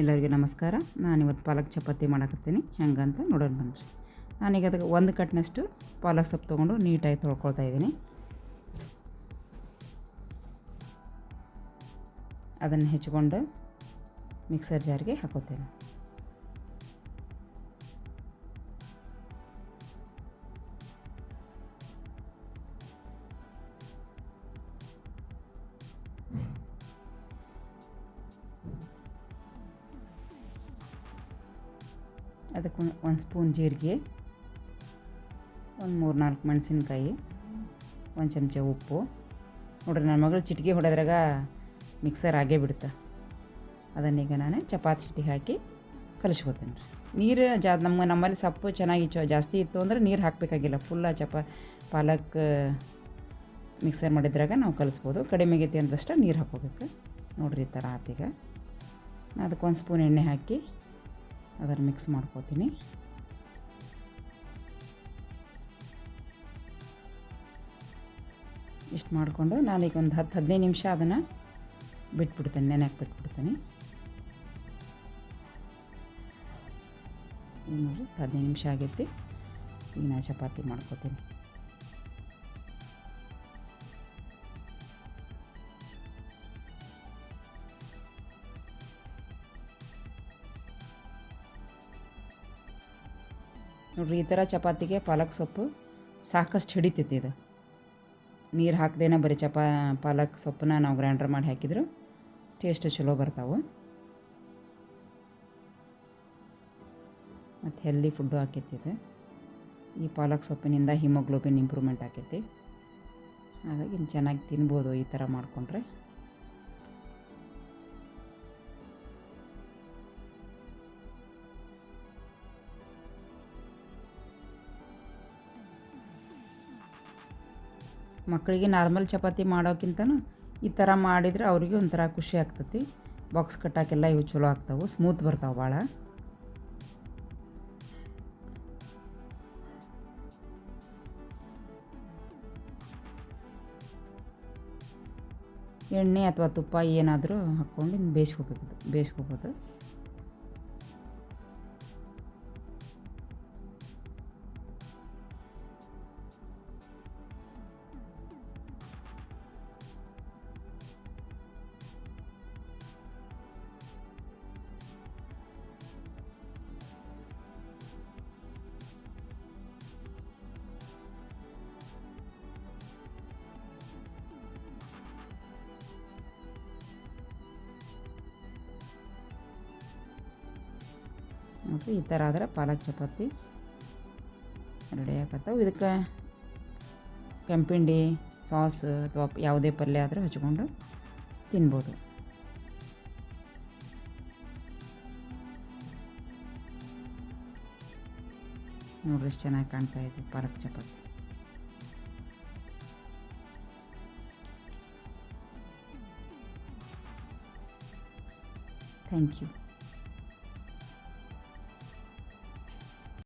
ಎಲ್ಲರಿಗೂ ನಮಸ್ಕಾರ. ನಾನು ಇವತ್ತು ಪಾಲಕ್ ಚಪಾತಿ ಮಾಡಕತ್ತೀನಿ. ಹೆಂಗಂತ ನೋಡೋಣ ಬನ್ನಿರಿ ನಾನೀಗ ಅದಕ್ಕೆ ಒಂದು ಕಟ್ನಷ್ಟು ಪಾಲಕ್ ಸೊಪ್ಪು ತೊಗೊಂಡು ನೀಟಾಗಿ ತೊಳ್ಕೊಳ್ತಾ ಇದ್ದೀನಿ. ಅದನ್ನು ಹೆಚ್ಕೊಂಡು ಮಿಕ್ಸರ್ ಜಾರಿಗೆ ಹಾಕೋತೇನೆ. ಅದಕ್ಕೆ ಒಂದು ಸ್ಪೂನ್ ಜೀರಿಗೆ, ಒಂದು ಮೂರು ನಾಲ್ಕು ಮೆಣಸಿನ್ಕಾಯಿ, ಒಂದು ಚಮಚ ಉಪ್ಪು. ನೋಡ್ರಿ, ನನ್ನ ಮಗಳು ಚಿಟಿಕೆ ಹೊಡೆದ್ರಾಗ ಮಿಕ್ಸರ್ ಆಗೇ ಬಿಡುತ್ತೆ. ಅದನ್ನೀಗ ನಾನು ಚಪಾತಿ ಹಿಟ್ಟಿ ಹಾಕಿ ಕಲಿಸ್ಕೊತೀನಿ ರೀ. ನೀರು ಜಾ ನಮ್ಮ, ನಮ್ಮಲ್ಲಿ ಸೊಪ್ಪು ಚೆನ್ನಾಗಿ ಚೊ, ಜಾಸ್ತಿ ಇತ್ತು ಅಂದ್ರೆ ನೀರು ಹಾಕಬೇಕಾಗಿಲ್ಲ. ಫುಲ್ಲ ಚಪಾ, ಪಾಲಕ್ ಮಿಕ್ಸರ್ ಮಾಡಿದ್ರಾಗ ನಾವು ಕಲಿಸ್ಬೋದು. ಕಡಿಮೆ ಆಗೈತಿ ಅಂದಷ್ಟು ನೀರು ಹಾಕೋಬೇಕು ನೋಡ್ರಿ ಈ ಥರ ಆತೀಗ ಅದಕ್ಕೊಂದು ಸ್ಪೂನ್ ಎಣ್ಣೆ ಹಾಕಿ ಅದನ್ನು ಮಿಕ್ಸ್ ಮಾಡ್ಕೋತೀನಿ. ಇಷ್ಟು ಮಾಡಿಕೊಂಡು ನಾನೀಗ ಒಂದು ಹತ್ತು ಹದಿನೈದು ನಿಮಿಷ ಅದನ್ನು ಬಿಟ್ಬಿಡ್ತೇನೆ ನೆನೆಯಕ್ಕೆ ಬಿಟ್ಬಿಡ್ತೀನಿ. ನೋಡಿ ಹದಿನೈದು ನಿಮಿಷ ಆಗೈತಿ, ಈಗ ನಾನು ಚಪಾತಿ ಮಾಡ್ಕೋತೀನಿ. ನೋಡ್ರಿ, ಈ ಥರ ಚಪಾತಿಗೆ ಪಾಲಕ್ ಸೊಪ್ಪು ಸಾಕಷ್ಟು ಹಿಡಿತೈತಿ ಇದು. ನೀರು ಹಾಕ್ದೇನೆ ಬರೀ ಚಪಾ, ಪಾಲಕ್ ಸೊಪ್ಪನ್ನ ನಾವು ಗ್ರೈಂಡರ್ ಮಾಡಿ ಹಾಕಿದ್ರು ಟೇಸ್ಟ್ ಚಲೋ ಬರ್ತಾವೆ. ಮತ್ತು ಹೆಲ್ದಿ ಫುಡ್ಡು ಆಕೈತಿ ಇದು. ಈ ಪಾಲಕ್ ಸೊಪ್ಪಿನಿಂದ ಹಿಮೋಗ್ಲೋಬಿನ್ ಇಂಪ್ರೂವ್ಮೆಂಟ್ ಆಕೈತಿ. ಹಾಗಾಗಿ ಚೆನ್ನಾಗಿ ತಿನ್ಬೋದು ಈ ಥರ ಮಾಡಿಕೊಂಡ್ರೆ. ಮಕ್ಕಳಿಗೆ ನಾರ್ಮಲ್ ಚಪಾತಿ ಮಾಡೋಕ್ಕಿಂತನೂ ಈ ಥರ ಮಾಡಿದರೆ ಅವ್ರಿಗೆ ಒಂಥರ ಖುಷಿ ಆಗ್ತತಿ. ಬಾಕ್ಸ್ ಕಟ್ಟಾಕೆಲ್ಲ ಇವು ಚಲೋ ಆಗ್ತಾವೆ ಸ್ಮೂತ್ ಬರ್ತಾವೆ ಭಾಳ. ಎಣ್ಣೆ ಅಥವಾ ತುಪ್ಪ ಏನಾದರೂ ಹಾಕ್ಕೊಂಡು ಬೇಯಿಸ್ಕೋಬೇಕು ಬೇಯಿಸ್ಕೋಬೋದು. ನೋಡಿರಿ ಈ ಥರ ಆದ್ರೆ ಪಾಲಕ್ ಚಪಾತಿ ರೆಡಿ ಆಗತ್ತವು ಇದಕ್ಕೆ ಕೆಂಪಿಂಡಿ ಸಾಸ್ ಅಥವಾ ಯಾವುದೇ ಪಲ್ಯ ಆದರೂ ಹಚ್ಕೊಂಡು ತಿನ್ಬೋದು ನೋಡ್ರಿ ಎಷ್ಟು ಚೆನ್ನಾಗಿ ಕಾಣ್ತಾ ಇದೆ ಪಾಲಕ್ ಚಪಾತಿ ಥ್ಯಾಂಕ್ ಯು